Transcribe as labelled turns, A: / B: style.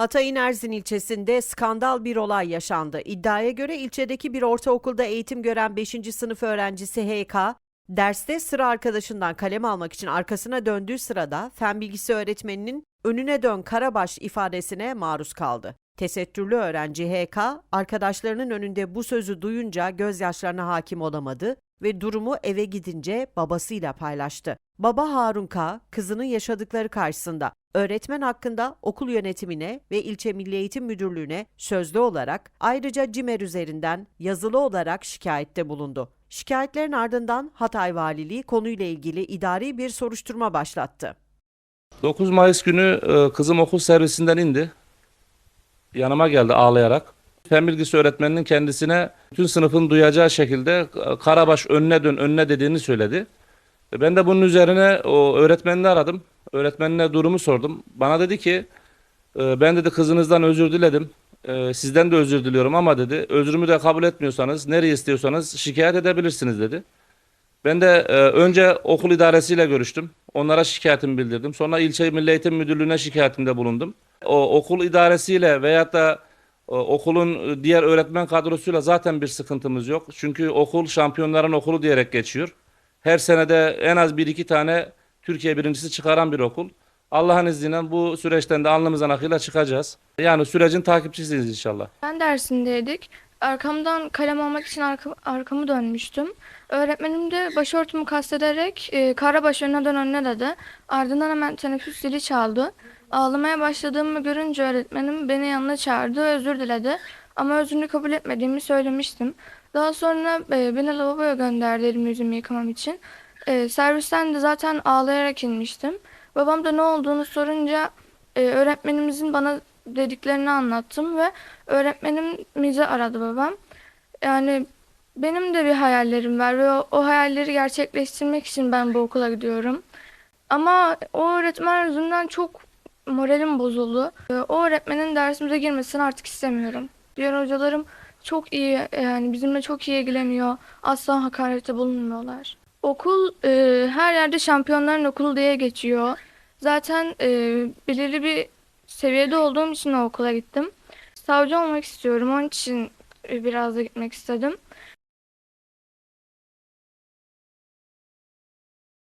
A: Hatay'ın Erzin ilçesinde skandal bir olay yaşandı. İddiaya göre ilçedeki bir ortaokulda eğitim gören 5. sınıf öğrencisi HK, derste sıra arkadaşından kalem almak için arkasına döndüğü sırada fen bilgisi öğretmeninin önüne dön karabaş ifadesine maruz kaldı. Tesettürlü öğrenci HK, arkadaşlarının önünde bu sözü duyunca gözyaşlarına hakim olamadı ve durumu eve gidince babasıyla paylaştı. Baba Harun K. kızının yaşadıkları karşısında öğretmen hakkında okul yönetimine ve ilçe Milli Eğitim Müdürlüğü'ne sözlü olarak ayrıca CİMER üzerinden yazılı olarak şikayette bulundu. Şikayetlerin ardından Hatay Valiliği konuyla ilgili idari bir soruşturma başlattı.
B: 9 Mayıs günü e, kızım okul servisinden indi. Yanıma geldi ağlayarak. Fen bilgisi öğretmeninin kendisine tüm sınıfın duyacağı şekilde Karabaş önüne dön önüne dediğini söyledi. E, Ben de bunun üzerine o öğretmenini aradım. Öğretmenine durumu sordum. Bana dedi ki e, ben dedi kızınızdan özür diledim. E, Sizden de özür diliyorum ama dedi özrümü de kabul etmiyorsanız nereye istiyorsanız şikayet edebilirsiniz dedi. Ben de e, önce okul idaresiyle görüştüm. Onlara şikayetimi bildirdim. Sonra ilçe Milli Eğitim Müdürlüğü'ne şikayetimde bulundum. O okul idaresiyle veyahut da o, okulun e, diğer öğretmen kadrosuyla zaten bir sıkıntımız yok. Çünkü okul şampiyonların okulu diyerek geçiyor. Her senede en az bir iki tane Türkiye birincisi çıkaran bir okul. Allah'ın izniyle bu süreçten de alnımızdan akıyla çıkacağız. Yani sürecin takipçisiyiz inşallah.
C: Ben dersindeydik. Arkamdan kalem almak için arka- arkamı dönmüştüm. Öğretmenim de başörtümü kastederek e, Karabaş önüne dön önüne dedi. Ardından hemen teneffüs zili çaldı. Ağlamaya başladığımı görünce öğretmenim beni yanına çağırdı ve özür diledi. Ama özrünü kabul etmediğimi söylemiştim. Daha sonra e, beni lavaboya gönderdi elimi yüzümü yıkamam için. E, servisten de zaten ağlayarak inmiştim. Babam da ne olduğunu sorunca e, öğretmenimizin bana dediklerini anlattım ve öğretmenimizi aradı babam. Yani benim de bir hayallerim var ve o, o hayalleri gerçekleştirmek için ben bu okula gidiyorum. Ama o öğretmen yüzünden çok moralim bozuldu. O öğretmenin dersimize girmesini artık istemiyorum. Diğer hocalarım çok iyi yani bizimle çok iyi ilgileniyor. Asla hakarette bulunmuyorlar. Okul e, her yerde şampiyonların okulu diye geçiyor. Zaten e, belirli bir seviyede olduğum için o okula gittim. Savcı olmak istiyorum. Onun için e, biraz da gitmek istedim.